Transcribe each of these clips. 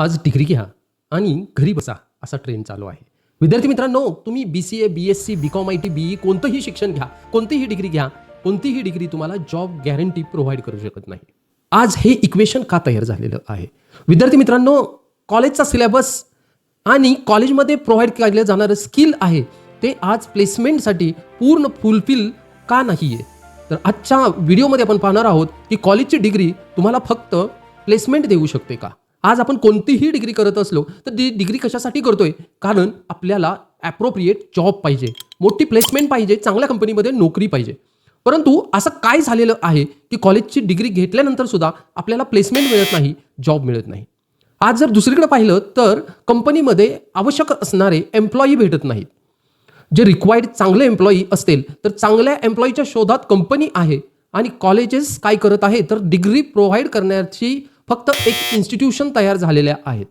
आज डिग्री घ्या आणि घरी बसा असा ट्रेंड चालू आहे. विद्यार्थी मित्रांनो तुम्ही B C A B S C B Com I T B E कोणतंही शिक्षण घ्या कोणतीही डिग्री घ्या कोणतीही डिग्री तुम्हाला जॉब गॅरंटी प्रोव्हाइड करू शकत नाही. आज हे इक्वेशन का तयार झालेलं आहे? विद्यार्थी मित्रांनो कॉलेजचा सिलेबस आणि कॉलेजमध्ये प्रोव्हाइड केलं जाणारं स्किल आहे ते आज प्लेसमेंटसाठी पूर्ण फुलफिल का नाही आहे तर आजच्या व्हिडिओमध्ये आपण पाहणार आहोत की कॉलेजची डिग्री तुम्हाला फक्त प्लेसमेंट देऊ शकते का? आज आपण कोणतीही डिग्री करत असलो तर ती डिग्री कशासाठी करतोय? कारण आपल्याला ॲप्रोप्रिएट जॉब पाहिजे मोठी प्लेसमेंट पाहिजे चांगल्या कंपनीमध्ये नोकरी पाहिजे. परंतु असं काय झालेलं आहे की कॉलेजची डिग्री घेतल्यानंतर सुद्धा आपल्याला प्लेसमेंट मिळत नाही जॉब मिळत नाही. आज जर दुसरीकडे पाहिलं तर कंपनीमध्ये आवश्यक असणारे एम्प्लॉई भेटत नाहीत. जे रिक्वायर्ड चांगले एम्प्लॉई असतील तर चांगल्या एम्प्लॉईच्या शोधात कंपनी आहे आणि कॉलेजेस काय करत आहे तर डिग्री प्रोव्हाइड करण्याची फक्त एक इन्स्टिट्यूशन तयार झालेल्या आहेत.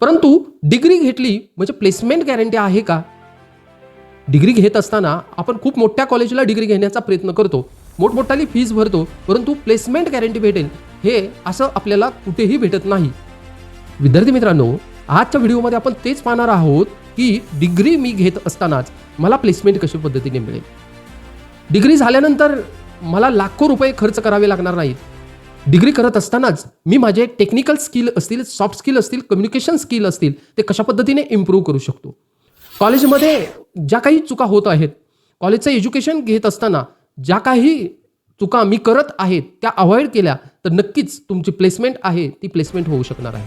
परंतु डिग्री घेतली म्हणजे प्लेसमेंट गॅरंटी आहे का? डिग्री घेत असताना आपण खूप मोठ्या कॉलेजला डिग्री घेण्याचा प्रयत्न करतो. मोठमोठाली फीज भरतो परंतु प्लेसमेंट गॅरंटी भेटेल हे असं आपल्याला कुठेही भेटत नाही. विद्यार्थी मित्रांनो आजच्या व्हिडिओमध्ये आपण तेच पाहणार आहोत की डिग्री मी घेत असतानाच मला प्लेसमेंट कशा पद्धतीने मिळेल? डिग्री झाल्यानंतर मला लाखो रुपये खर्च करावे लागणार नाहीत. डिग्री करत असतानाच मी माझे टेक्निकल स्किल असतील सॉफ्ट स्किल असतील कम्युनिकेशन स्किल असतील ते कशा पद्धतीने इम्प्रूव्ह करू शकतो? कॉलेजमध्ये ज्या काही चुका होत आहेत कॉलेजचं एज्युकेशन घेत असताना ज्या काही चुका मी करत आहेत त्या अवॉइड केल्या तर नक्कीच तुमची प्लेसमेंट आहे ती प्लेसमेंट होऊ शकणार आहे.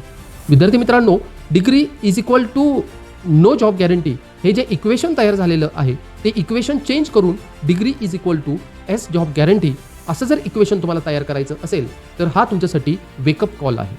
विद्यार्थी मित्रांनो degree is equal to no job guarantee हे जे इक्वेशन तयार झालेलं आहे ते इक्वेशन चेंज करून degree is equal to yes job guarantee असं जर इक्वेशन तुम्हाला तयार करायचं असेल तर हा तुमच्यासाठी वेकअप कॉल आहे.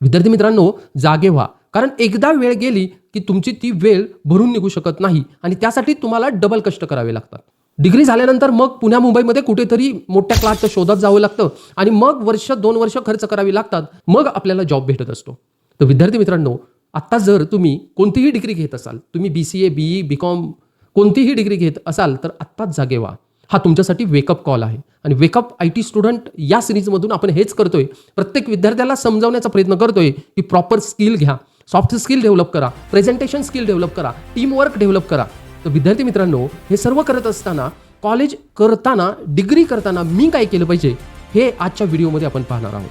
विद्यार्थी मित्रांनो जागे व्हा. कारण एकदा वेळ गेली की तुमची ती वेळ भरून निघू शकत नाही आणि त्यासाठी तुम्हाला डबल कष्ट करावे लागतात. डिग्री झाल्यानंतर मग पुण्या मुंबईमध्ये कुठेतरी मोठ्या क्लासच्या शोधात जावं लागतं आणि मग वर्ष दोन वर्ष खर्च करावी लागतात. मग आपल्याला जॉब भेटत असतो. तर विद्यार्थी मित्रांनो आत्ता जर तुम्ही कोणतीही डिग्री घेत असाल तुम्ही B C A B E B Com कोणतीही डिग्री घेत असाल तर आत्ताच जागे व्हा. हा तुमच्यासाठी वेकअप कॉल आहे. आणि वेकअप आय टी स्टुडंट या सिरीजमधून आपण हेच करतोय. प्रत्येक विद्यार्थ्याला समजावण्याचा प्रयत्न करतोय की प्रॉपर स्किल घ्या. सॉफ्ट स्किल डेव्हलप करा. प्रेझेंटेशन स्किल डेव्हलप करा. टीमवर्क डेव्हलप करा. तर विद्यार्थी मित्रांनो हे सर्व करत असताना कॉलेज करताना डिग्री करताना मी काय केलं पाहिजे? हे आजच्या व्हिडिओमध्ये आपण पाहणार आहोत.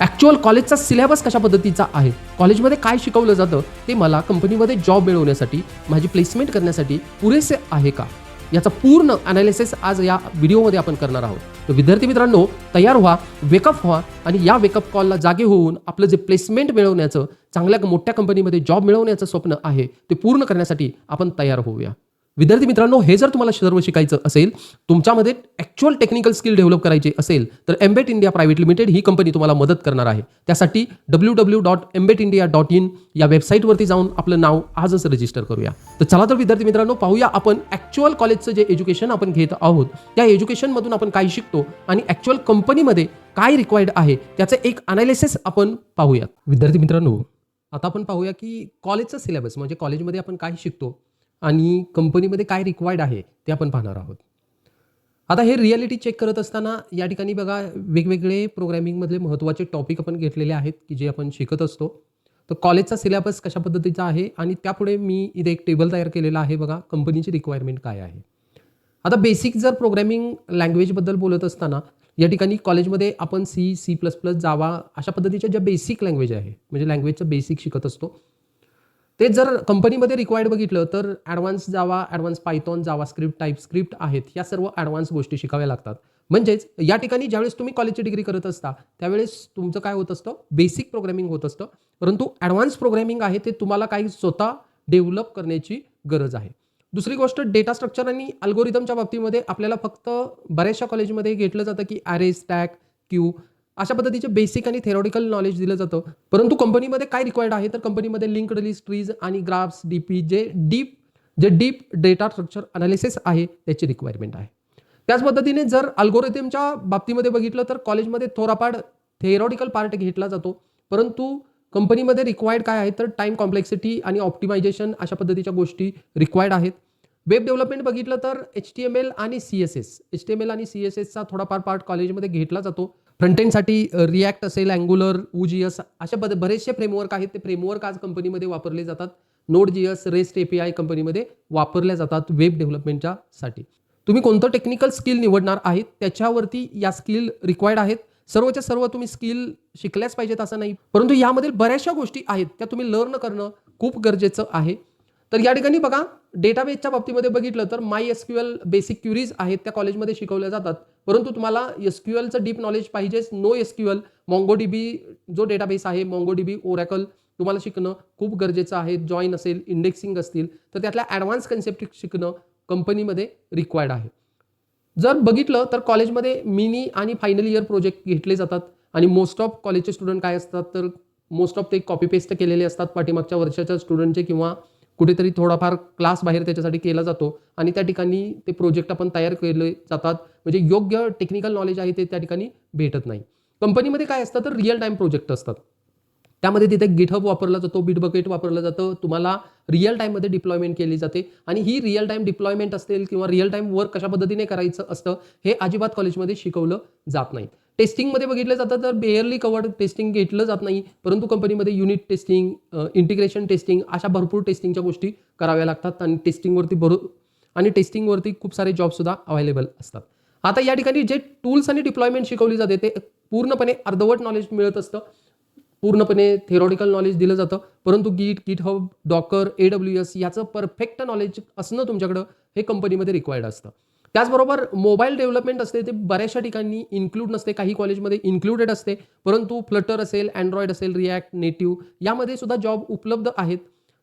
ॲक्च्युअल कॉलेजचा सिलेबस कशा पद्धतीचा आहे? कॉलेजमध्ये काय शिकवलं जातं? ते मला कंपनीमध्ये जॉब मिळवण्यासाठी माझी प्लेसमेंट करण्यासाठी पुरेसे आहे का? याचा पूर्ण अनालिसिस आज या व्हिडिओमध्ये आपण करणार आहोत. तर विद्यार्थी मित्रांनो तयार व्हा वेकअप व्हा आणि या वेकअप कॉलला जागे होऊन आपलं जे प्लेसमेंट मिळवण्याचं चांगल्या मोठ्या कंपनीमध्ये जॉब मिळवण्याचं स्वप्न आहे ते पूर्ण करण्यासाठी आपण तयार होऊया. विद्यार्थी मित्रांनो हे जर तुम्हाला सर्व शिकायचं असेल तुमच्यामध्ये ॲक्च्युअल टेक्निकल स्किल डेव्हलप करायचे असेल तर एम्बेट इंडिया प्रायव्हेट लिमिटेड ही कंपनी तुम्हाला मदत करणार आहे. त्यासाठी W W dot Embet India dot in या वेबसाईटवरती जाऊन आपलं नाव आजच रजिस्टर करूया. तर चला तर विद्यार्थी मित्रांनो पाहूया आपण ॲक्च्युअल कॉलेजचं जे एज्युकेशन आपण घेत आहोत त्या एज्युकेशनमधून आपण काय शिकतो आणि ॲक्च्युअल कंपनीमध्ये काय रिक्वायर्ड आहे त्याचं एक अनालिसिस आपण पाहूयात. विद्यार्थी मित्रांनो आता आपण पाहूया की कॉलेजचं सिलेबस म्हणजे कॉलेजमध्ये आपण काय शिकतो आणि कंपनीमध्ये काय रिक्वायर्ड आहे ते आपण पाहणार आहोत. आता हे रियालिटी चेक करत असताना या ठिकाणी बघा वेगवेगळे प्रोग्रॅमिंगमधले महत्त्वाचे टॉपिक आपण घेतलेले आहेत की जे आपण शिकत असतो. तर कॉलेजचा सिलेबस कशा पद्धतीचा आहे आणि त्यापुढे मी इथे एक टेबल तयार केलेला आहे बघा कंपनीची रिक्वायरमेंट काय आहे. आता बेसिक जर प्रोग्रॅमिंग लँग्वेजबद्दल बोलत असताना या ठिकाणी कॉलेजमध्ये आपण C C plus plus Java अशा पद्धतीच्या ज्या बेसिक लँग्वेज आहे म्हणजे लँग्वेजचं बेसिक शिकत असतो ते जर कंपनीमध्ये रिक्वायर्ड बघितलं तर advance Java advance Python JavaScript TypeScript आहेत. या सर्व ॲडव्हान्स गोष्टी शिकाव्या लागतात. म्हणजेच या ठिकाणी ज्यावेळेस तुम्ही कॉलेजची डिग्री करत असता त्यावेळेस तुमचं काय होत असतं? बेसिक प्रोग्रॅमिंग होत असतं. परंतु ॲडव्हान्स प्रोग्रॅमिंग आहे ते तुम्हाला काही स्वतः डेव्हलप करण्याची गरज आहे. दुसरी गोष्ट डेटा स्ट्रक्चर आणि अल्गोरिदमच्या बाबतीमध्ये आपल्याला फक्त बऱ्याचशा कॉलेजमध्ये घेतलं जातं की ॲरे स्टॅक क्यू अशा पद्धतीचे बेसिक आणि थेरॉटिकल नॉलेज दिलं जातं. परंतु कंपनीमध्ये काय रिक्वायर्ड आहे? तर कंपनीमध्ये लिंक लिस्ट ट्रीज आणि ग्राफ्स डी पी जे डीप जे डीप डेटा स्ट्रक्चर अनालिसिस आहे त्याची रिक्वायरमेंट आहे. त्याच पद्धतीने जर अल्गोरिथमच्या बाबतीमध्ये बघितलं तर कॉलेजमध्ये थोडाफार थेरॉटिकल पार्ट घेतला जातो. परंतु कंपनीमध्ये रिक्वायर्ड काय आहे? तर टाईम कॉम्प्लेक्सिटी आणि ऑप्टिमायझेशन अशा पद्धतीच्या गोष्टी रिक्वायर्ड आहेत. वेब डेव्हलपमेंट बघितलं तर एच टी एम एल आणि C S S H T M L आणि सी एस एसचा थोडाफार पार्ट कॉलेजमध्ये घेतला जातो. फ्रंट एंडसाठी रिॲक्ट असेल अँग्युलर एस अशा बद बरेचसे फ्रेमवर्क आहेत. ते फ्रेमवर्क आज कंपनीमध्ये वापरले जातात. Node G S rest A P I कंपनीमध्ये वापरल्या जातात वेब डेव्हलपमेंटच्या साठी. तुम्ही कोणतं टेक्निकल स्किल निवडणार आहेत त्याच्यावरती या स्किल रिक्वायर्ड आहेत. सर्वच्या सर्व तुम्ही स्किल शिकल्याच पाहिजेत असं नाही. परंतु यामध्ये बऱ्याचशा गोष्टी आहेत त्या तुम्ही लर्न करणं खूप गरजेचं आहे. तर या ठिकाणी बघा डेटाबेसच्या बाबतीमध्ये बघितलं तर my S Q L basic queries आहेत त्या कॉलेजमध्ये शिकवल्या जातात. परंतु तुम्हाला एस क्यू एलचं डीप नॉलेज पाहिजेच. नो एस क्यू एल बी जो डेटाबेस आहे बी ओरॅकल तुम्हाला शिकणं खूप गरजेचं आहे. जॉईन असेल इंडेक्सिंग असतील तर त्यातल्या ॲडव्हान्स कन्सेप्ट शिकणं कंपनीमध्ये रिक्वायर्ड आहे. जर बघितलं तर कॉलेजमध्ये मिनी आणि फायनल इयर प्रोजेक्ट घेतले जातात आणि मोस्ट ऑफ कॉलेजचे स्टुडंट काय असतात तर मोस्ट ऑफ ते कॉपी पेस्ट केलेले असतात पाठीमागच्या वर्षाच्या स्टुडंटचे किंवा कुठेतरी थोडाफार क्लास बाहेर त्याच्यासाठी केला जातो आणि त्या ठिकाणी ते प्रोजेक्ट आपण तयार केले जातात. म्हणजे योग्य टेक्निकल नॉलेज आहे ते त्या ठिकाणी भेटत नाही. कंपनीमध्ये काय असतं तर रिअल टाईम प्रोजेक्ट असतात. त्यामध्ये तिथे गिटहब वापरला जातो बिट बकेट वापरलं जातं तुम्हाला रिअल टाईममध्ये डिप्लॉयमेंट केली जाते. आणि ही रिअल टाईम डिप्लॉयमेंट असेल किंवा रिअल टाईम वर्क कशा पद्धतीने करायचं असतं हे अजिबात कॉलेजमध्ये शिकवलं जात नाही. टेस्टिंगमध्ये बघितलं जातं तर बेअरली कवर्ड टेस्टिंग घेतलं जात नाही परंतु कंपनीमध्ये युनिट टेस्टिंग इंटिग्रेशन टेस्टिंग अशा भरपूर टेस्टिंगच्या गोष्टी कराव्या लागतात आणि टेस्टिंगवरती भरू आणि टेस्टिंगवरती खूप सारे जॉबसुद्धा अवेलेबल असतात. आता या ठिकाणी जे टूल्स आणि डिप्लॉयमेंट शिकवली जाते ते पूर्णपणे अर्धवट नॉलेज मिळत असतं. पूर्णपणे थेरॉटिकल नॉलेज दिलं जातं. परंतु git GitHub docker A W S याचं परफेक्ट नॉलेज असणं तुमच्याकडं हे कंपनीमध्ये रिक्वायर्ड असतं. त्याचबरोबर मोबाईल डेव्हलपमेंट असते ते बऱ्याचशा ठिकाणी इन्क्लूड नसते काही कॉलेजमध्ये इन्क्लुडेड असते. परंतु फ्लटर असेल अँड्रॉइड असेल रिॲक्ट नेटिव्ह यामध्ये सुद्धा जॉब उपलब्ध आहेत.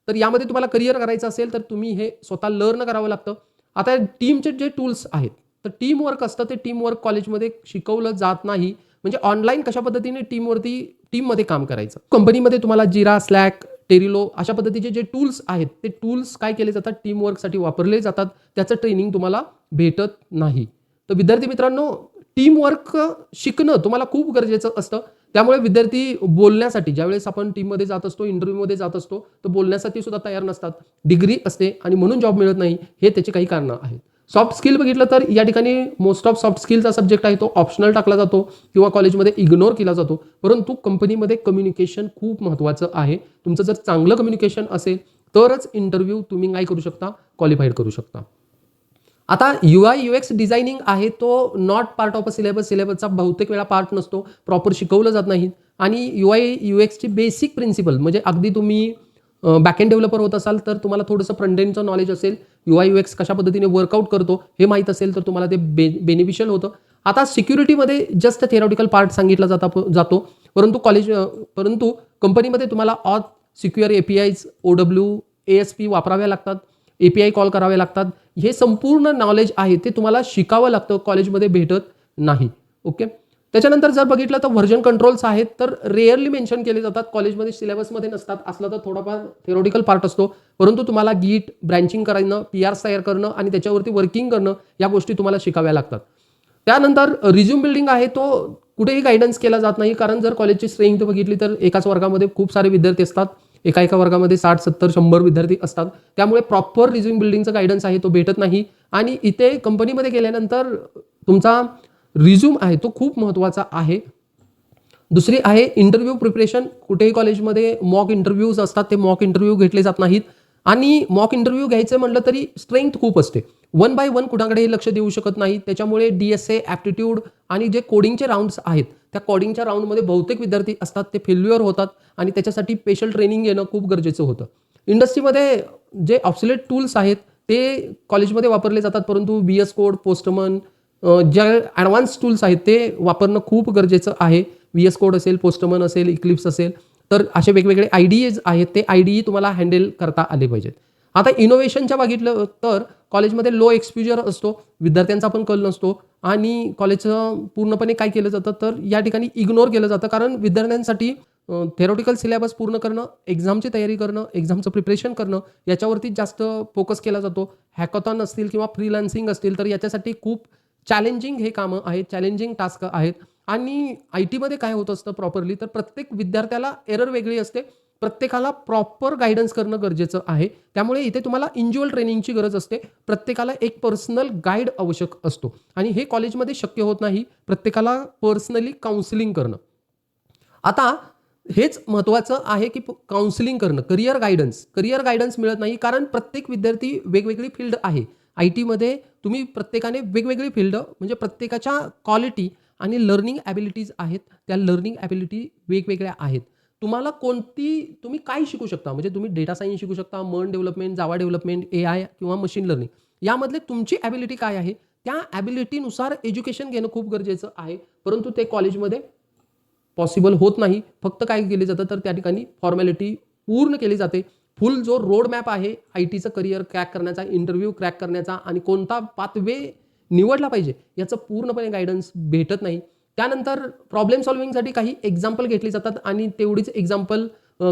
तर यामध्ये तुम्हाला करिअर करायचं असेल तर तुम्ही हे स्वतः लर्न करावं लागतं. आता टीमचे जे टूल्स आहेत तर टीमवर्क असतं ते टीमवर्क कॉलेजमध्ये शिकवलं जात नाही. म्हणजे ऑनलाईन कशा पद्धतीने टीमवरती टीममध्ये काम करायचं. कंपनीमध्ये तुम्हाला जिरा स्लॅक टेरिलो अशा पद्धतीचे जे टूल्स आहेत ते टूल्स काय केले जातात? टीमवर्कसाठी वापरले जातात. त्याचं ट्रेनिंग तुम्हाला भेटत नाही. तर विद्यार्थी मित्रांनो टीमवर्क शिकणं तुम्हाला खूप गरजेचं असतं. त्यामुळे विद्यार्थी बोलण्यासाठी ज्यावेळेस आपण टीममध्ये जात असतो इंटरव्ह्यूमध्ये जात असतो तर बोलण्यासाठी सुद्धा तयार नसतात. डिग्री असते आणि म्हणून जॉब मिळत नाही हे त्याची काही कारणं आहेत. सॉफ्ट स्किल बघितलं तर या ठिकाणी मोस्ट ऑफ सॉफ्ट स्किलचा सब्जेक्ट आहे तो ऑप्शनल टाकला जातो किंवा कॉलेजमध्ये इग्नोर केला जातो. परंतु कंपनीमध्ये कम्युनिकेशन खूप महत्त्वाचं आहे. तुमचं जर चांगलं कम्युनिकेशन असेल तरच इंटरव्ह्यू तुम्ही काय करू शकता क्वालिफाईड करू शकता. आता U I U X designing आहे तो not part of a syllabus सिलेबसचा बहुतेक वेळा पार्ट नसतो. प्रॉपर शिकवलं जात नाही. आणि यू आय यू एक्सची बेसिक प्रिन्सिपल म्हणजे अगदी तुम्ही बॅकएंड डेव्हलपर होत असाल तर तुम्हाला थोडंसं फ्रंट नॉलेज असेल. यू आय यू एक्स कशा पद्धतीने वर्कआउट करतो हे माहीत असेल तर तुम्हाला ते बे बेनिफिशियल होतं. आता सिक्युरिटीमध्ये जस्ट थेरॉटिकल पार्ट सांगितला जाता जातो. परंतु कॉलेज परंतु कंपनीमध्ये तुम्हाला ऑथ सिक्युअर ए पी आयज O W A S P वापराव्या लागतात. ए पी आय कॉल करावे लागतात. हे संपूर्ण नॉलेज आहे ते तुम्हाला शिकावं लागतं. कॉलेजमध्ये भेटत नाही. ओके त्याच्यानंतर जर बघितलं तर व्हर्जन कंट्रोल्स आहेत तर रेअरली मेन्शन केले जातात. कॉलेजमध्ये सिलेबसमध्ये नसतात. असलं तर थोडाफार थेरोटिकल पार्ट असतो. परंतु तुम्हाला गीट ब्रँचिंग करणं पी आर्स तयार करणं आणि त्याच्यावरती वर्किंग करणं या गोष्टी तुम्हाला शिकाव्या लागतात. त्यानंतर रिझ्यूम बिल्डिंग आहे तो कुठेही गायडन्स केला जात नाही. कारण जर कॉलेजची स्ट्रेंथ बघितली तर एकाच वर्गामध्ये खूप सारे विद्यार्थी असतात. एका एका वर्गामध्ये साठ सत्तर शंभर विद्यार्थी असतात. त्यामुळे प्रॉपर रिझ्यूम बिल्डिंगचा गायडन्स आहे तो भेटत नाही. आणि इथे कंपनीमध्ये गेल्यानंतर तुमचा रिझ्यूम आहे तो खूप महत्त्वाचा आहे. दुसरी आहे इंटरव्ह्यू प्रिपरेशन कुठेही कॉलेजमध्ये मॉक इंटरव्ह्यूज असतात ते मॉक इंटरव्ह्यू घेतले जात नाहीत. आणि मॉक इंटरव्ह्यू घ्यायचं म्हटलं तरी स्ट्रेंथ खूप असते. वन बाय वन कुणाकडेही लक्ष देऊ शकत नाही त्याच्यामुळे डी एस ए ॲप्टिट्यूड आणि जे कोडिंगचे राऊंड्स आहेत त्या कोडिंगच्या राऊंडमध्ये बहुतेक विद्यार्थी असतात ते फेल्युअर होतात आणि त्याच्यासाठी स्पेशल ट्रेनिंग घेणं खूप गरजेचं होतं. इंडस्ट्रीमध्ये जे ऑप्सिलेट टूल्स आहेत ते कॉलेजमध्ये वापरले जातात परंतु बी एस कोड पोस्टमन ज्या ॲडव्हान्स टूल्स आहेत ते वापरणं खूप गरजेचं आहे. व्ही एस कोड असेल पोस्टमन असेल इक्लिप्स असेल. तर असे वेगवेगळे आय डी एज आहेत ते आय डी तुम्हाला हँडल करता आले पाहिजेत. आता इनोव्हेशनच्या बघितलं तर कॉलेजमध्ये लो एक्सप्युजर असतो विद्यार्थ्यांचा पण कल नसतो आणि कॉलेजचं पूर्णपणे काय केलं जातं तर या ठिकाणी इग्नोर केलं जातं. कारण विद्यार्थ्यांसाठी थेरोटिकल सिलेबस पूर्ण करणं एक्झामची तयारी करणं एक्झामचं प्रिपरेशन करणं याच्यावरती जास्त फोकस केला जातो. हॅकॉथॉन असतील किंवा फ्रीलान्सिंग असतील तर याच्यासाठी खूप चॅलेंजिंग हे कामं आहेत चॅलेंजिंग टास्क आहेत. आणि आय टीमध्ये काय होत असतं प्रॉपरली तर प्रत्येक विद्यार्थ्याला एरर वेगळी असते. प्रत्येकाला प्रॉपर गायडन्स करणं गरजेचं आहे. त्यामुळे इथे तुम्हाला इंज्युअल ट्रेनिंगची गरज असते. प्रत्येकाला एक पर्सनल गाईड आवश्यक असतो. आणि हे कॉलेजमध्ये शक्य होत नाही. प्रत्येकाला पर्सनली काउन्सिलिंग करणं. आता हेच महत्त्वाचं आहे की काउन्सिलिंग करणं करिअर गायडन्स करिअर गायडन्स मिळत नाही कारण प्रत्येक विद्यार्थी वेगवेगळी फील्ड आहे. आय टीमध्ये तुम्ही प्रत्येकाने वेगवेगळी फील्ड म्हणजे प्रत्येकाच्या क्वालिटी आणि लर्निंग ॲबिलिटीज आहेत. त्या लर्निंग ॲबिलिटी वेगवेगळ्या आहेत. तुम्हाला कोणती तुम्ही काय शिकू शकता? म्हणजे तुम्ही डेटा सायन्स शिकू शकता मन development Java development A I किंवा मशीन लर्निंग यामधले तुमची ॲबिलिटी काय आहे? त्या ॲबिलिटीनुसार एज्युकेशन घेणं खूप गरजेचं आहे. परंतु ते कॉलेजमध्ये पॉसिबल होत नाही. फक्त काय केले जातं तर त्या ठिकाणी फॉर्मॅलिटी पूर्ण केली जाते. फुल जो रोड मॅप आहे आय टीचं करिअर क्रॅक करण्याचा इंटरव्ह्यू क्रॅक करण्याचा आणि कोणता पाथवे निवडला पाहिजे याचं पूर्णपणे गायडन्स भेटत नाही. त्यानंतर प्रॉब्लेम सॉल्व्हिंगसाठी काही एक्झाम्पल घेतली जातात आणि तेवढीच एक्झाम्पल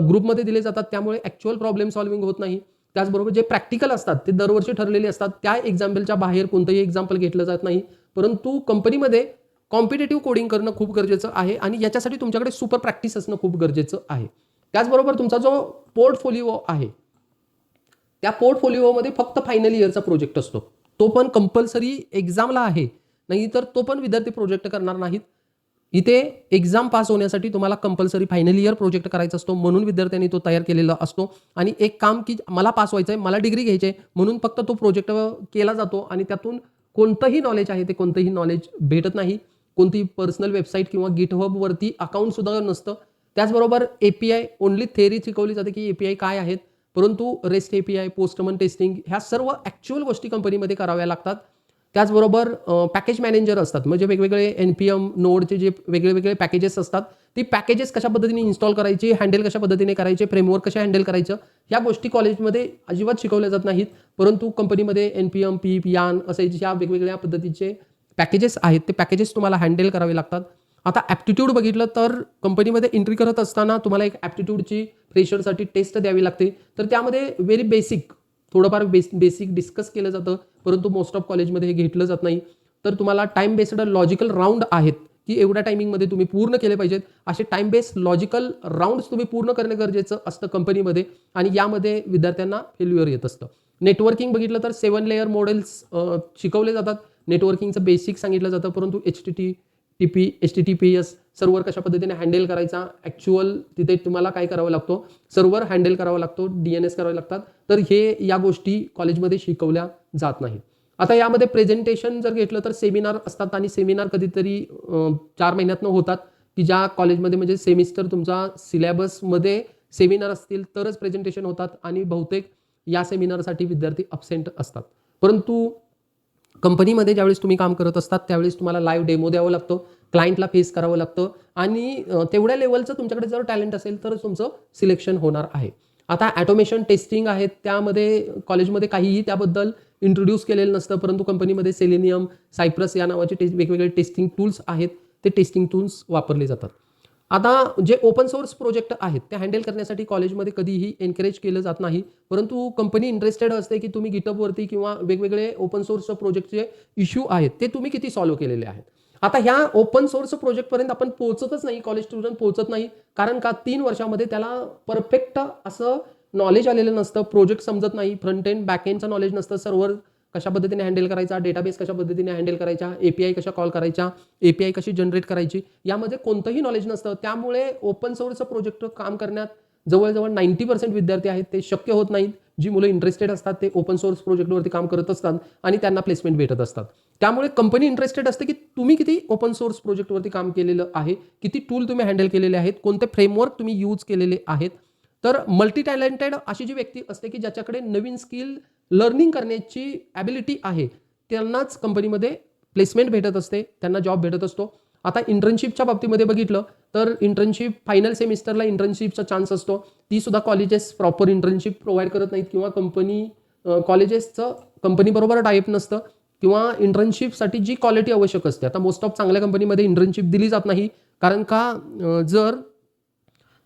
ग्रुपमध्ये दिले जातात. त्यामुळे ॲक्च्युअल प्रॉब्लेम सॉल्व्हिंग होत नाही. त्याचबरोबर जे प्रॅक्टिकल असतात ते दरवर्षी ठरलेले असतात. त्या एक्झाम्पलच्या बाहेर कोणतंही एक्झाम्पल घेतलं जात नाही. परंतु कंपनीमध्ये कॉम्पिटेटिव्ह कोडिंग करणं खूप गरजेचं आहे आणि याच्यासाठी तुमच्याकडे सुपर प्रॅक्टिस असणं खूप गरजेचं आहे. त्याचबरोबर तुमचा जो पोर्टफोलिओ आहे त्या पोर्टफोलिओमध्ये फक्त फायनल इयरचा प्रोजेक्ट असतो. तो पण कंपल्सरी एक्झामला आहे. नाही तर तो पण विद्यार्थी प्रोजेक्ट करणार नाहीत. इथे एक्झाम पास होण्यासाठी तुम्हाला कंपल्सरी फायनल इयर प्रोजेक्ट करायचा असतो म्हणून विद्यार्थ्यांनी तो तयार केलेला असतो. आणि एक काम की मला पास व्हायचं आहे मला डिग्री घ्यायची आहे म्हणून फक्त तो प्रोजेक्ट केला जातो आणि त्यातून कोणतंही नॉलेज आहे ते कोणतंही नॉलेज भेटत नाही. कोणती पर्सनल वेबसाईट किंवा गिटहबवरती अकाउंटसुद्धा नसतं. त्याचबरोबर A P I only theory शिकवली जाते की ए पी आय काय आहेत परंतु rest A P I Postman testing ह्या सर्व ॲक्च्युअल गोष्टी कंपनीमध्ये कराव्या लागतात त्याचबरोबर पॅकेज मॅनेजर असतात म्हणजे वेगवेगळे एन पी एम नोडचे जे वेगळे वेगळे पॅकेजेस असतात ती पॅकेजेस कशा पद्धतीने इन्स्टॉल करायची हँडल कशा पद्धतीने करायचे फ्रेमवर्क कशा हँडल करायचं ह्या गोष्टी कॉलेजमध्ये अजिबात शिकवल्या जात नाहीत परंतु कंपनीमध्ये N P M P P yarn असे ज्या वेगवेगळ्या पद्धतीचे पॅकेजेस आहेत ते पॅकेजेस तुम्हाला हँडल करावे लागतात आता ॲप्टिट्यूड बघितलं तर कंपनीमध्ये एंट्री करत असताना तुम्हाला एक ॲप्टिट्यूडची फ्रेशरसाठी टेस्ट द्यावी लागते. तर त्यामध्ये व्हेरी बेसिक थोडंफार बेस बेसिक डिस्कस केलं जातं. परंतु मोस्ट ऑफ कॉलेजमध्ये हे घेतलं जात नाही. तर तुम्हाला टाईम बेस्ड लॉजिकल राऊंड आहेत की एवढ्या टायमिंगमध्ये तुम्ही पूर्ण केले पाहिजेत. असे टाईम बेस्ड लॉजिकल राऊंड्स तुम्ही पूर्ण करणे गरजेचं असतं कंपनीमध्ये आणि यामध्ये विद्यार्थ्यांना फेल्युअर येत असतं. नेटवर्किंग बघितलं तर सेवन लेअर मॉडेल्स शिकवले जातात. नेटवर्किंगचं बेसिक सांगितलं जातं परंतु H T T T P H T T P S server कशा पद्धतीने हँडल करायचा? ॲक्च्युअल तिथे तुम्हाला काय करावं लागतो? सर्व्हर हँडल करावा लागतो डी एन एस करावे लागतात. तर हे या गोष्टी कॉलेजमध्ये शिकवल्या जात नाहीत. आता यामध्ये प्रेझेंटेशन जर घेतलं तर सेमिनार असतात आणि सेमिनार कधीतरी चार महिन्यातनं होतात की ज्या कॉलेजमध्ये म्हणजे सेमिस्टर तुमचा सिलेबसमध्ये सेमिनार असतील तरच प्रेझेंटेशन होतात आणि बहुतेक या सेमिनारसाठी विद्यार्थी अबसेंट असतात. परंतु कंपनीमध्ये ज्यावेळेस तुम्ही काम करत असतात त्यावेळेस तुम्हाला लाईव्ह डेमो द्यावं लागतो क्लायंटला फेस करावं लागतं आणि तेवढ्या लेवलचं तुमच्याकडे जर टॅलेंट असेल तर तुमचं सिलेक्शन होणार आहे. आता ॲटोमेशन टेस्टिंग आहेत त्यामध्ये कॉलेजमध्ये काहीही त्याबद्दल इंट्रोड्यूस केलेलं नसतं परंतु कंपनीमध्ये सेलेनियम सायप्रस या नावाचे टेस्ट वेगवेगळे टेस्टिंग टूल्स आहेत ते टेस्टिंग टूल्स वापरले जातात. आता जे ओपन सोर्स प्रोजेक्ट आहेत ते हँडल करण्यासाठी कॉलेजमध्ये कधीही एनकरेज केलं जात नाही. परंतु कंपनी इंटरेस्टेड असते की तुम्ही गिटअपवरती किंवा वेगवेगळे ओपन सोर्स प्रोजेक्टचे इश्यू आहेत ते तुम्ही किती सॉल्व्ह केलेले आहेत? आता ह्या ओपन सोर्स प्रोजेक्टपर्यंत आपण पोहोचतच नाही कॉलेज स्टुडंट पोहोचत नाही. कारण का? तीन वर्षामध्ये त्याला परफेक्ट असं नॉलेज आलेलं नसतं प्रोजेक्ट समजत नाही फ्रंट एंड बॅक एंडचं नॉलेज नसतं सर्व्हर कशा पद्धतीने हँडल करायचा डेटाबेस कशा पद्धतीने हँडल करायचा एपीआय कशा कॉल करायच्या एपीआय कशी जनरेट करायची यामध्ये कोणतंही नॉलेज नसतं. त्यामुळे ओपन सोर्स प्रोजेक्ट काम करण्यात जवळजवळ नाईन्टी पर्सेंट विद्यार्थी आहेत ते शक्य होत नाहीत. जी मुलं इंटरेस्टेड असतात ते ओपन सोर्स प्रोजेक्टवरती काम करत असतात आणि त्यांना प्लेसमेंट भेटत असतात. त्यामुळे कंपनी इंटरेस्टेड असते की तुम्ही किती ओपन सोर्स प्रोजेक्टवरती काम केलेलं आहे किती टूल तुम्ही हँडल केलेले आहेत कोणते फ्रेमवर्क तुम्ही यूज केलेले आहेत. तर मल्टी टॅलेंटेड अशी जी व्यक्ती असते की ज्याच्याकडे नवीन स्किल लर्निंग करण्याची ॲबिलिटी आहे. त्यांनाच कंपनीमध्ये प्लेसमेंट भेटत असते त्यांना जॉब भेटत असतो. आता इंटर्नशिपच्या बाबतीमध्ये बघितलं तर इंटर्नशिप फायनल सेमिस्टरला इंटर्नशिपचा चान्स असतो. ती सुद्धा कॉलेजेस प्रॉपर इंटर्नशिप प्रोव्हाइड करत नाहीत किंवा कंपनी कॉलेजेसचं कंपनीबरोबर टाईप नसतं किंवा इंटर्नशिपसाठी जी क्वालिटी आवश्यक असते. आता मोस्ट ऑफ चांगल्या कंपनीमध्ये इंटर्नशिप दिली जात नाही. कारण का जर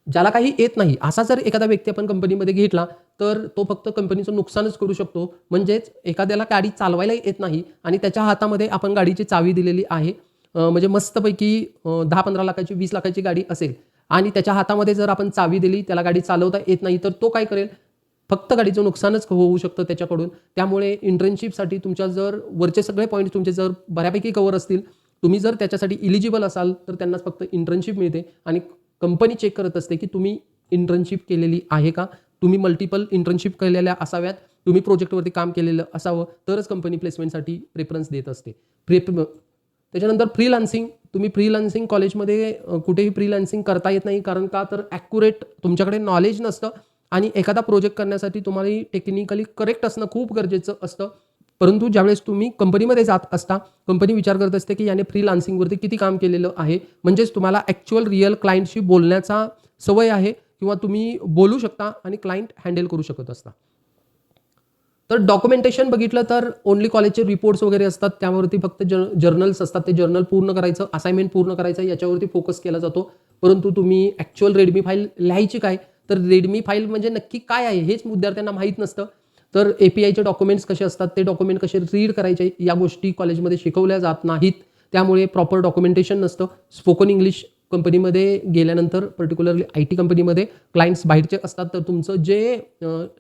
ज्याला काही येत नाही असा जर एखादा व्यक्ती आपण कंपनीमध्ये घेतला तर तो फक्त कंपनीचं नुकसानच करू शकतो. म्हणजेच एखाद्याला गाडी चालवायला येत नाही आणि त्याच्या हातामध्ये आपण गाडीची चावी दिलेली आहे. म्हणजे मस्तपैकी दहा पंधरा लाखाची वीस लाखाची गाडी असेल आणि त्याच्या हातामध्ये जर आपण चावी दिली त्याला गाडी चालवता येत नाही तर तो काय करेल? फक्त गाडीचं नुकसानच होऊ शकतं त्याच्याकडून. त्यामुळे इंटर्नशिपसाठी तुमच्या जर वरचे सगळे पॉईंट तुमचे जर बऱ्यापैकी कवर असतील तुम्ही जर त्याच्यासाठी इलिजिबल असाल तर त्यांना फक्त इंटर्नशिप मिळते आणि कंपनी चेक करत असते की तुम्ही इंटर्नशिप केलेली आहे का? तुम्ही मल्टिपल इंटर्नशिप केलेल्या असाव्यात तुम्ही प्रोजेक्टवरती काम केलेलं असावं तरच कंपनी प्लेसमेंटसाठी प्रेफरन्स देत असते. प्रे त्याच्यानंतर फ्रीलान्सिंग तुम्ही फ्रीलान्सिंग कॉलेजमध्ये कुठेही फ्रीलान्सिंग करता येत नाही कारण का? तर ॲक्युरेट तुमच्याकडे नॉलेज नसतं आणि एखादा प्रोजेक्ट करण्यासाठी तुम्हाला टेक्निकली करेक्ट असणं खूप गरजेचं असतं. परंतु ज्यावेळेस तुम्ही कंपनीमध्ये जात असता कंपनी विचार करत असते की याने फ्रीलान्सिंगवरती किती काम केलेलं आहे म्हणजेच तुम्हाला ॲक्च्युअल रिअल क्लायंटशी बोलण्याचा सवय आहे किंवा तुम्ही बोलू शकता आणि क्लायंट हँडल करू शकत असता. तर डॉक्युमेंटेशन बघितलं तर ओनली कॉलेजचे रिपोर्ट्स वगैरे असतात त्यावरती फक्त जर जर्नल्स असतात ते जर्नल पूर्ण करायचं असाइनमेंट पूर्ण करायचं याच्यावरती फोकस केला जातो. परंतु तुम्ही ॲक्च्युअल रेडमी फाईल लिहायची काय? तर रेडमी फाईल म्हणजे नक्की काय आहे हेच विद्यार्थ्यांना माहीत नसतं. तर ए पी आयचे डॉक्युमेंट्स कसे असतात ते डॉक्युमेंट कसे रीड करायचे या गोष्टी कॉलेजमध्ये शिकवल्या जात नाहीत. त्यामुळे प्रॉपर डॉक्युमेंटेशन नसतं. स्पोकन इंग्लिश कंपनीमध्ये गेल्यानंतर पर्टिक्युलरली आय टी कंपनीमध्ये क्लायंट्स बाहेरचे असतात. तर तुमचं जे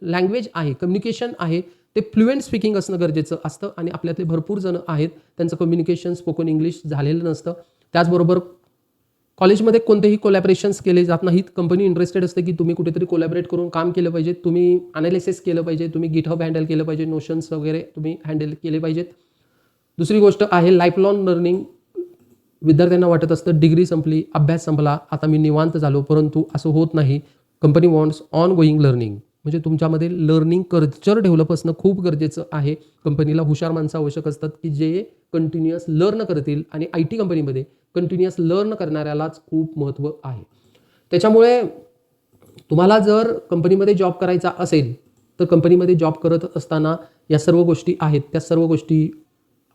लँग्वेज आहे कम्युनिकेशन आहे ते फ्लुएंट स्पीकिंग असणं गरजेचं असतं. आणि आपल्यातले भरपूर जण आहेत त्यांचं कम्युनिकेशन स्पोकन इंग्लिश झालेलं नसतं. त्याचबरोबर कॉलेजमध्ये कोणतेही कोलॅबरेशन्स केले जात नाहीत. कंपनी इंटरेस्टेड असते की तुम्ही कुठेतरी कोलॅबरेट करून काम केलं पाहिजे. तुम्ही अनालिसिस केलं पाहिजे. तुम्ही गिटहब हँडल केलं पाहिजे. नोशन्स वगैरे तुम्ही हँडल केले पाहिजेत. दुसरी गोष्ट आहे लाईफ लॉन लर्निंग विद्यार्थ्यांना वाटत असतं डिग्री संपली अभ्यास संपला आता मी निवांत झालो परंतु असं होत नाही. Company wants ongoing learning म्हणजे तुमच्यामध्ये लर्निंग कल्चर डेव्हलप असणं खूप गरजेचं आहे. कंपनीला हुशार माणसं आवश्यक असतात की जे कंटिन्युअस लर्न करतील आणि आय टी कंपनीमध्ये कंटिन्युअस लर्न करणाऱ्यालाच खूप महत्त्व आहे. त्याच्यामुळे तुम्हाला जर कंपनीमध्ये जॉब करायचा असेल तर कंपनीमध्ये जॉब करत असताना या सर्व गोष्टी आहेत. त्या सर्व गोष्टी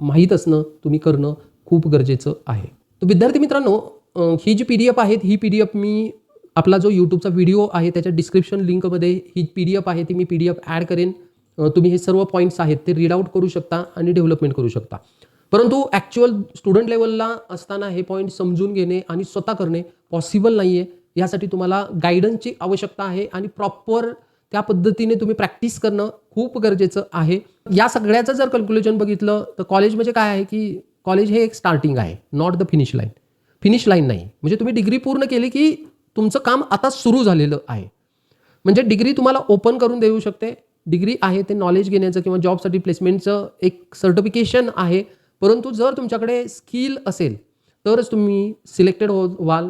माहीत असणं तुम्ही करणं खूप गरजेचं आहे. तर विद्यार्थी मित्रांनो ही जी पी डी एफ आहेत ही पी डी एफ मी आपला जो यूट्यूबचा व्हिडिओ आहे त्याच्या डिस्क्रिप्शन लिंकमध्ये ही पी डी एफ आहे ती मी पी डी एफ ॲड करेन तुम्ही हे सर्व पॉईंट्स आहेत ते रीड आउट करू शकता आणि डेव्हलपमेंट करू शकता. परंतु ॲक्च्युअल स्टुडंट लेवलला असताना हे पॉईंट समजून घेणे आणि स्वतः करणे पॉसिबल नाही आहे यासाठी तुम्हाला गायडन्सची आवश्यकता आहे आणि प्रॉपर त्या पद्धतीने तुम्ही प्रॅक्टिस करणं खूप गरजेचं आहे. या सगळ्याचं जर कॅल्क्युलेशन बघितलं तर कॉलेज म्हणजे काय आहे की कॉलेज हे एक स्टार्टिंग आहे not the finish line finish line नाही. म्हणजे तुम्ही डिग्री पूर्ण केली की तुमचं काम आता सुरू झालेलं आहे. म्हणजे डिग्री तुम्हाला ओपन करून देऊ शकते. डिग्री आहे ते नॉलेज घेण्याचं किंवा जॉबसाठी प्लेसमेंटचं एक सर्टिफिकेशन आहे. परंतु जर तुमच्याकडे स्किल असेल तरच तुम्ही सिलेक्टेड हो व्हाल.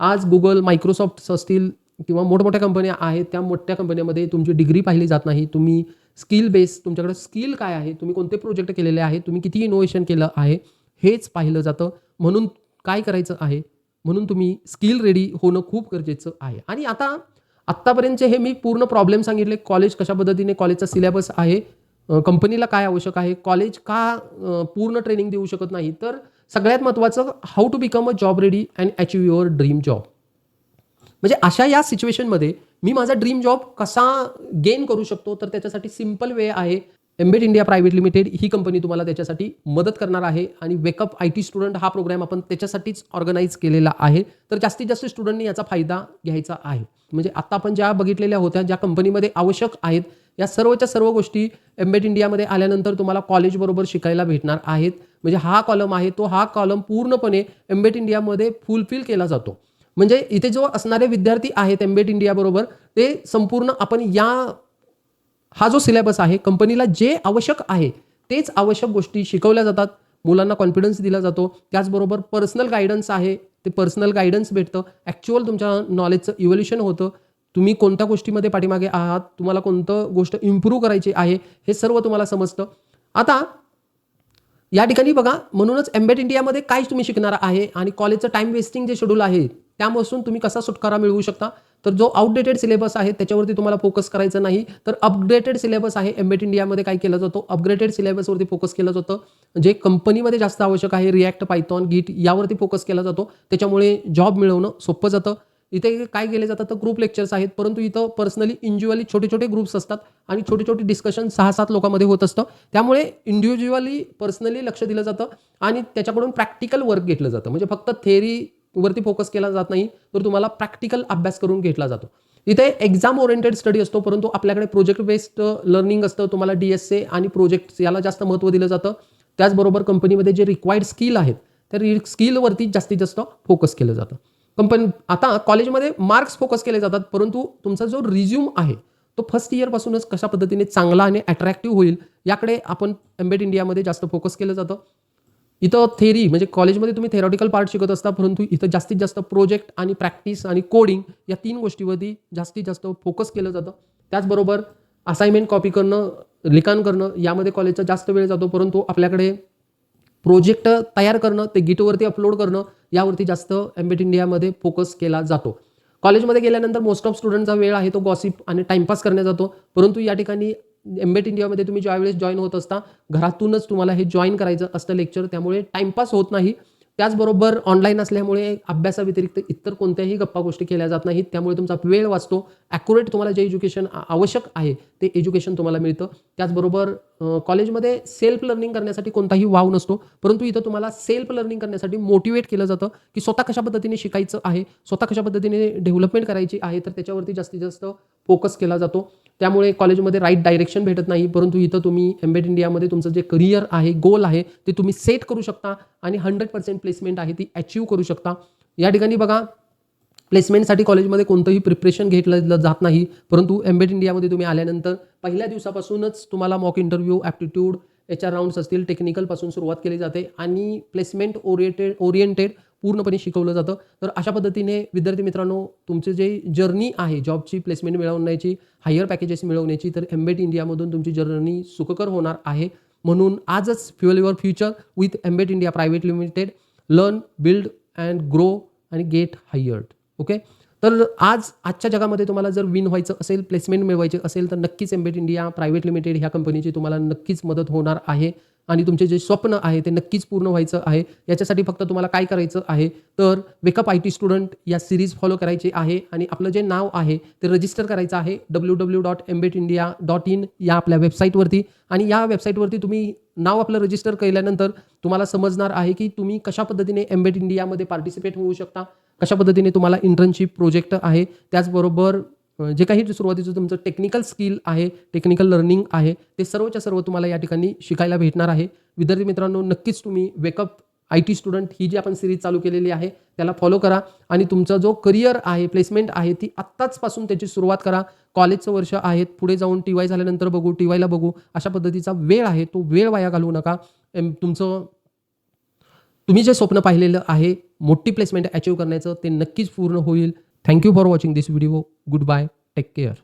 आज गुगल मायक्रोसॉफ्ट असतील किंवा मोठमोठ्या कंपन्या आहेत त्या मोठ्या कंपन्यामध्ये तुमची डिग्री पाहिली जात नाही. तुम्ही स्किल बेस तुमच्याकडे स्किल काय आहे तुम्ही कोणते प्रोजेक्ट केलेले आहे तुम्ही किती इनोव्हेशन केलं आहे हेच पाहिलं जातं. म्हणून काय करायचं आहे? म्हणून तुम्ही स्किल रेडी होणं खूप गरजेचं आहे. आणि आता आत्तापर्यंतचे हे मी पूर्ण प्रॉब्लेम सांगितले. कॉलेज कशा पद्धतीने कॉलेजचा सिलेबस आहे कंपनीला काय आवश्यक आहे? कॉलेज का पूर्ण ट्रेनिंग देऊ शकत नाही? तर सगळ्यात महत्त्वाचं how to become a job ready and achieve your dream job म्हणजे अशा या सिच्युएशनमध्ये मी माझा ड्रीम जॉब कसा गेन करू शकतो? तर त्याच्यासाठी सिंपल वे आहे. एम्बेड इंडिया प्रायव्हेट लिमिटेड ही कंपनी तुम्हाला त्याच्यासाठी मदत करणार आहे आणि wake up I T student हा प्रोग्राम आपण त्याच्यासाठीच ऑर्गनाईज केलेला आहे. तर जास्तीत जास्त स्टुडंटनी याचा फायदा घ्यायचा आहे. म्हणजे आत्ता आपण ज्या बघितलेल्या होत्या ज्या कंपनीमध्ये आवश्यक आहेत या सर्वच्या सर्व गोष्टी एम्बेट इंडियामध्ये आल्यानंतर तुम्हाला कॉलेजबरोबर शिकायला भेटणार आहेत. म्हणजे हा कॉलम आहे तो हा कॉलम पूर्णपणे एम्बेट इंडियामध्ये फुलफिल केला जातो. म्हणजे इथे जो असणारे विद्यार्थी आहेत एम्बेड इंडियाबरोबर ते संपूर्ण आपण या हा जो सिलेबस आहे कंपनीला जे आवश्यक आहे तेच आवश्यक गोष्टी शिकवल्या जातात. मुलांना कॉन्फिडन्स दिला जातो. त्याचबरोबर पर्सनल गायडन्स आहे ते पर्सनल गायडन्स भेटतं. ॲक्च्युअल तुमच्या नॉलेजचं इव्होल्युशन होतं. तुम्ही कोणत्या गोष्टीमध्ये पाठीमागे आहात? तुम्हाला कोणतं गोष्ट इम्प्रूव्ह करायची आहे? हे सर्व तुम्हाला समजतं. आता या ठिकाणी बघा म्हणूनच एम्बेड इंडियामध्ये काय तुम्ही शिकणार आहे आणि कॉलेजचं टाइम वेस्टिंग जे शेड्यूल आहे त्यापासून तुम्ही कसा सुटकारा मिळवू शकता? तर जो आउटडेटेड सिलेबस आहे त्याच्यावरती तुम्हाला फोकस करायचं नाही. तर अपग्रेडेड सिलेबस आहे एम्बेट इंडियामध्ये काय केलं जातो? अपग्रेडेड सिलेबसवरती फोकस केलं जातं. जे कंपनीमध्ये जास्त आवश्यक आहे रिॲक्ट पायथॉन गीट यावरती फोकस केला जातो. त्याच्यामुळे जॉब मिळवणं सोपं जातं. इथे काय केले जातात तर ग्रुप लेक्चर्स आहेत. परंतु इथं पर्सनली इंडिव्हिज्युअली छोटे छोटे ग्रुप्स असतात आणि छोटे छोटे डिस्कशन सहा सात लोकांमध्ये होत असतं. त्यामुळे इंडिव्हिज्युअली पर्सनली लक्ष दिलं जातं आणि त्याच्याकडून प्रॅक्टिकल वर्क घेतलं जातं. म्हणजे फक्त थेअरी वरती फोकस केला जात नाही तर तुम्हाला प्रॅक्टिकल अभ्यास करून घेतला जातो. इथे एक्झाम ओरिएंटेड स्टडी असतो परंतु आपल्याकडे प्रोजेक्ट बेस्ड लर्निंग असतं. तुम्हाला डी एस ए आणि प्रोजेक्ट याला जास्त महत्त्व दिलं जातं. त्याचबरोबर कंपनीमध्ये जे रिक्वायर्ड स्किल आहेत त्या स्किलवरती जास्तीत जास्त फोकस केलं जातं. कंपनी आता कॉलेजमध्ये मार्क्स फोकस केले जातात परंतु तुमचा जो रिझ्यूम आहे तो फर्स्ट इयरपासूनच कशा पद्धतीने चांगला आणि अट्रॅक्टिव्ह होईल याकडे आपण एम्बेड इंडियामध्ये जास्त फोकस केलं जातं. इथं थेरी म्हणजे कॉलेजमध्ये तुम्ही थेरॉटिकल पार्ट शिकत असता परंतु इथं जास्तीत जास्त प्रोजेक्ट आणि प्रॅक्टिस आणि कोडिंग या तीन गोष्टीवरती जास्तीत जास्त फोकस केलं जातं. त्याचबरोबर असाइनमेंट कॉपी करणं लिखाण करणं यामध्ये कॉलेजचा जास्त वेळ जातो परंतु आपल्याकडे प्रोजेक्ट तयार करणं ते गिटवरती अपलोड करणं यावरती जास्त एम्बेट इंडियामध्ये फोकस केला जातो. कॉलेजमध्ये गेल्यानंतर मोस्ट ऑफ स्टुडंटचा वेळ आहे तो गॉसिप आणि टाइमपास करण्यात जातो. परंतु या ठिकाणी एम्बेट इंडियामध्ये तुम्ही ज्यावेळेस जॉईन होत असता घरातूनच तुम्हाला हे जॉईन करायचं असतं लेक्चर त्यामुळे टाइमपास होत नाही. त्याचबरोबर ऑनलाईन असल्यामुळे अभ्यासाव्यतिरिक्त इतर कोणत्याही गप्पा गोष्टी केल्या जात नाहीत. त्यामुळे तुमचा वेळ वाचतो. ॲक्युरेट तुम्हाला जे एज्युकेशन आवश्यक आहे ते एज्युकेशन तुम्हाला मिळतं. त्याचबरोबर कॉलेजमध्ये सेल्फ लर्निंग करण्यासाठी कोणताही वाव नसतो परंतु इथं तुम्हाला सेल्फ लर्निंग करण्यासाठी मोटिवेट केलं जातं की स्वतः कशा पद्धतीने शिकायचं आहे स्वतः कशा पद्धतीने डेव्हलपमेंट करायची आहे तर त्याच्यावरती जास्तीत जास्त फोकस केला जातो. त्यामुळे कॉलेजमध्ये राईट डायरेक्शन भेटत नाही परंतु इथं तुम्ही एम्बेड इंडियामध्ये तुमचं जे करिअर आहे गोल आहे ते तुम्ही सेट करू शकता आणि हंड्रेड पर्सेंट प्लेसमेंट आहे ती अचीव करू शकता. या ठिकाणी बघा प्लेसमेंटसाठी कॉलेजमध्ये कोणतंही प्रिपरेशन घेतलं जात नाही. परंतु एम्बेड इंडियामध्ये तुम्ही आल्यानंतर पहिल्या दिवसापासूनच तुम्हाला mock interview aptitude H R rounds असतील टेक्निकलपासून सुरुवात केली जाते आणि प्लेसमेंट ओरिएंटेड ओरिएंटेड पूर्णपणे शिकवलं जातं. तर अशा पद्धतीने विद्यार्थी मित्रांनो तुमचे जे जर्नी आहे जॉबची प्लेसमेंट मिळवण्याची हायर पॅकेजेस मिळवण्याची तर एम्बेड इंडियामधून तुमची जर्नी सुखकर होणार आहे. म्हणून आजच fuel your future with embed India private limited learn build and grow आणि गेट हायर्ड ओके? तर आज आजच्या जगामध्ये तुम्हाला जर विन व्हायचं असेल प्लेसमेंट मिळवायचे असेल तर नक्कीच एम्बेड इंडिया प्रायव्हेट लिमिटेड ह्या कंपनीची तुम्हाला नक्कीच मदत होणार आहे. आणि तुमचे जे स्वप्न आहे ते नक्कीच पूर्ण व्हायचं आहे. याच्यासाठी फक्त तुम्हाला काय करायचं आहे? तर wake up I T student या सिरीज फॉलो करायची आहे. आणि आपलं जे नाव आहे ते रजिस्टर करायचं आहे W W dot embed India dot in या आपल्या वेबसाईटवरती आणि या वेबसाईटवरती तुम्ही नाव आपलं रजिस्टर केल्यानंतर तुम्हाला समजणार आहे की तुम्ही कशा पद्धतीने एम्बेड इंडियामध्ये पार्टिसिपेट होऊ शकता. कशा पद्धतीने तुम्हाला इंटर्नशिप प्रोजेक्ट आहे त्याचबरोबर जे काही सुरुवातीचं तुमचं टेक्निकल स्किल आहे टेक्निकल लर्निंग आहे ते सर्वच्या सर्व तुम्हाला या ठिकाणी शिकायला भेटणार आहे. विद्यार्थी मित्रांनो नक्कीच तुम्ही wake up I T student ही जी आपण सिरीज चालू केलेली आहे त्याला फॉलो करा. आणि तुमचा जो करिअर आहे प्लेसमेंट आहे ती आत्ताचपासून त्याची सुरुवात करा. कॉलेजचं वर्ष आहेत पुढे जाऊन टी वाय झाल्यानंतर बघू टी वायला बघू अशा पद्धतीचा वेळ आहे तो वेळ वाया घालवू नका. एम- तुमचं तुम्ही जे स्वप्न पाहिलेलं आहे मोठी प्लेसमेंट अचीव करण्याचं ते नक्कीच पूर्ण होईल. Thank you for watching this video goodbye take care